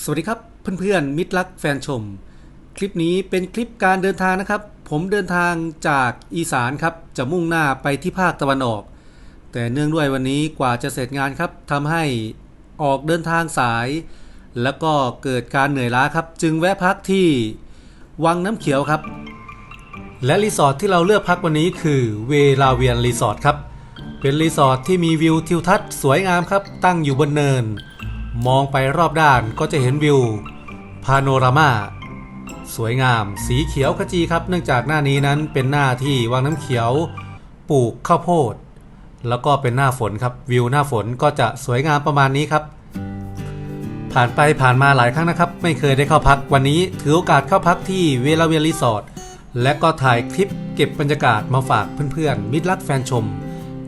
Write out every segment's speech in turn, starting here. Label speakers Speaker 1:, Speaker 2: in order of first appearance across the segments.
Speaker 1: สวัสดีครับเพื่อนๆมิตรรักแฟนชม คลิปนี้เป็นคลิปการเดินทางนะครับ ผมเดินทางจากอีสานครับจะมุ่งหน้าไปที่ภาคตะวันออก แต่เนื่องด้วยวันนี้กว่าจะเสร็จงานครับทำให้ออกเดินทางสาย แล้วก็เกิดการเหนื่อยล้าครับ จึงแวะพักที่วังน้ำเขียวครับ และรีสอร์ทที่เราเลือกพักวันนี้คือเวลาเวียนรีสอร์ทครับเป็นรีสอร์ทที่มีวิวทิวทัศน์สวยงามครับตั้งอยู่บนเนิน มองไปรอบด้านก็จะเห็นวิว พาโนรามาสวยงาม สีเขียวขจีครับ เนื่องจากหน้านี้นั้นเป็นหน้าที่วังน้ำเขียว ปลูกข้าวโพด แล้วก็เป็นหน้าฝนครับ วิวหน้าฝนก็จะสวยงามประมาณนี้ครับ ผ่านไปผ่านมาหลายครั้งนะครับ ไม่เคยได้เข้าพักวันนี้ถือโอกาสเข้าพักที่เวลาเวียนรีสอร์ทและก็ถ่ายคลิปเก็บบรรยากาศมาฝากเพื่อนๆมิตรรักแฟนชม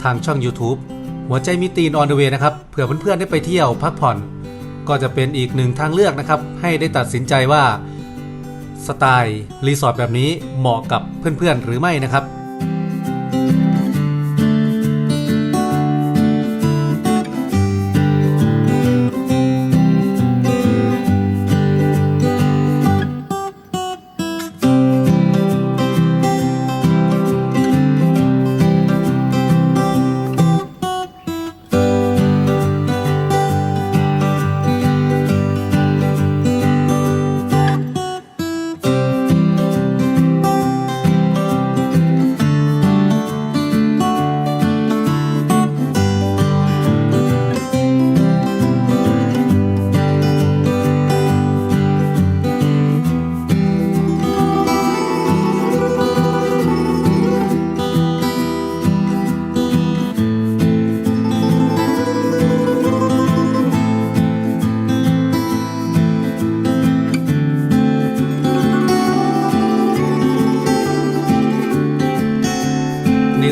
Speaker 1: ทางช่อง YouTube หัวใจมีตีนออนเดอะเวนะครับเผื่อเพื่อนๆได้ไปเที่ยวพักผ่อน ก็จะเป็นอีกหนึ่งทางเลือกนะครับ ให้ได้ตัดสินใจว่าสไตล์รีสอร์ทแบบนี้เหมาะกับเพื่อนๆหรือไม่นะครับ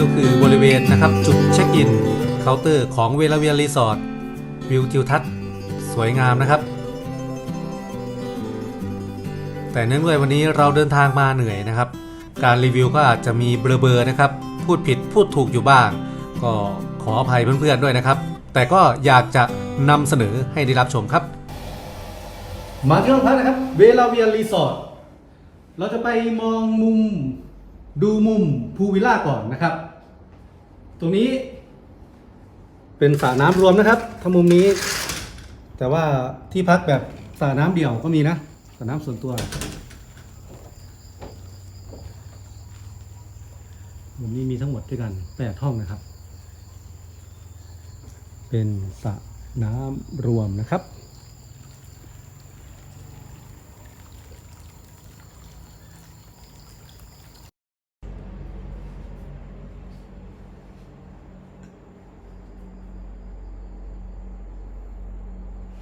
Speaker 1: ก็คือบริเวณนะครับจุดเช็คอินเคาน์เตอร์ของเวลาเวียรีสอร์ทวิวทิวทัศน์สวยงามนะครับ แต่เนื่องด้วยวันนี้เราเดินทางมาเหนื่อยนะครับ การรีวิวก็อาจจะมีเบลอๆนะครับ พูดผิดพูดถูกอยู่บ้าง ก็ขออภัยเพื่อนๆด้วยนะครับ แต่ก็อยากจะนำเสนอให้ได้รับชมครับมาที่ห้องพักนะครับ เวลาเวียรีสอร์ท เราจะไปมองมุม ดูมุมพูวิลล่าก่อนนะครับ ตรงนี้ เป็นสระน้ำรวมนะครับทั้งมุมนี้ แต่ว่าที่พักแบบสระน้ำเดี่ยวก็มีนะสระน้ำส่วนตัวมุมนี้มีทั้งหมดด้วยกันแปดห้องนะครับ เป็นสระน้ำรวมนะครับ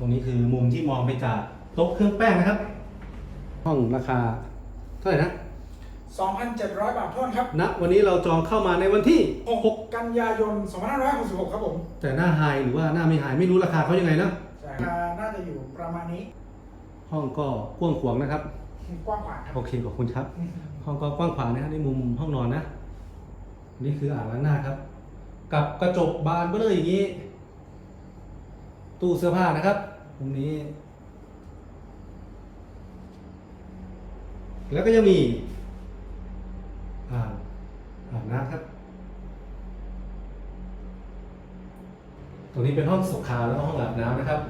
Speaker 1: ตรงนี้คือมุมที่มองไปจากโต๊ะเครื่องแป้งนะครับ ห้องราคาเท่าไหร่นะ
Speaker 2: 2,700 บาททวนครับ
Speaker 1: ณวันนี้เราจองเข้ามาในวันที่
Speaker 2: 6 กันยายน 2566 ครับผม
Speaker 1: แต่หน้าไฮหรือว่าหน้าไม่ไฮไม่รู้ราคาเขายังไงนะ
Speaker 2: ราคาน่าจะอยู่ประมาณนี้
Speaker 1: ห้องก็กว้างขวางนะครับ
Speaker 2: กว้างขวางครับ
Speaker 1: โอเคขอบคุณครับ ห้องก็กว้างขวางนะฮะในมุมห้องนอนนะ นี่คืออ่างล้างหน้าครับ กับกระจกบานเบ้อเลยอย่างนี้ ตู้เสื้อผ้านะครับต รงนี้ แล้วก็ยังมีอ่าอ่างน้ำครับ ตรงนี้เป็นห้องสุขาแล้วก็ห้องอาบน้ำนะครับ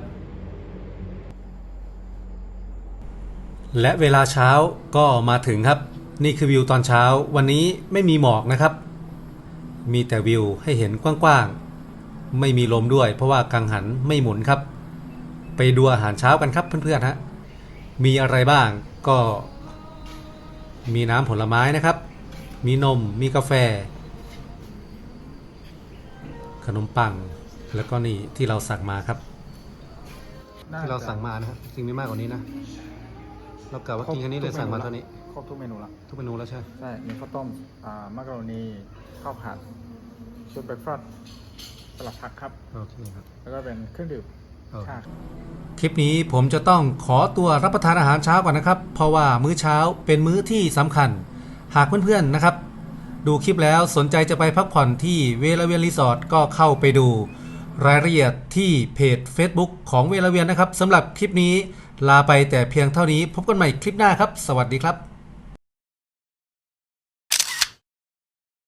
Speaker 1: และเวลาเช้าก็มาถึงครับ นี่คือวิวตอนเช้า วันนี้ไม่มีหมอกนะครับ มีแต่วิวให้เห็นกว้างๆ ไม่มีลมด้วย เพราะว่ากังหันไม่หมุนครับ ไปดูอาหารเช้ากันครับเพื่อนๆฮะมีอะไรบ้างก็ มีน้ำผลไม้นะครับ มีนมมีกาแฟ ขนมปังแล้วก็นี่ที่เราสั่งมาครับ ที่เราสั่งมานะครับจริงไม่มากกว่านี้นะเรากะว่ากินแค่นี้เลยสั่งมาเท่านี้
Speaker 3: ครบทุกเมนูละ
Speaker 1: ทุกเมนูแล้วใช่ไหม
Speaker 3: ใช่ มีข้าวต้ม อ่า มักกะโรนี ข้าวผัด ชุดเบรคฟาสต์สลัดผักครับ
Speaker 1: โอเคครับ
Speaker 3: แล้วก็เป็นเครื่องดื่ม
Speaker 1: โอเค
Speaker 3: ชา
Speaker 1: คลิปนี้ผมจะต้องขอตัวรับประทานอาหารเช้าก่อนนะครับ เพราะว่ามื้อเช้าเป็นมื้อที่สำคัญ หากเพื่อนๆนะครับ ดูคลิปแล้วสนใจจะไปพักผ่อนที่เวลาเวียนรีสอร์ทก็เข้าไปดู รายละเอียดที่เพจ Facebook ของเวลาเวียนนะครับสำหรับคลิปนี้ลาไปแต่เพียงเท่านี้พบกันใหม่คลิปหน้าครับ สวัสดีครับ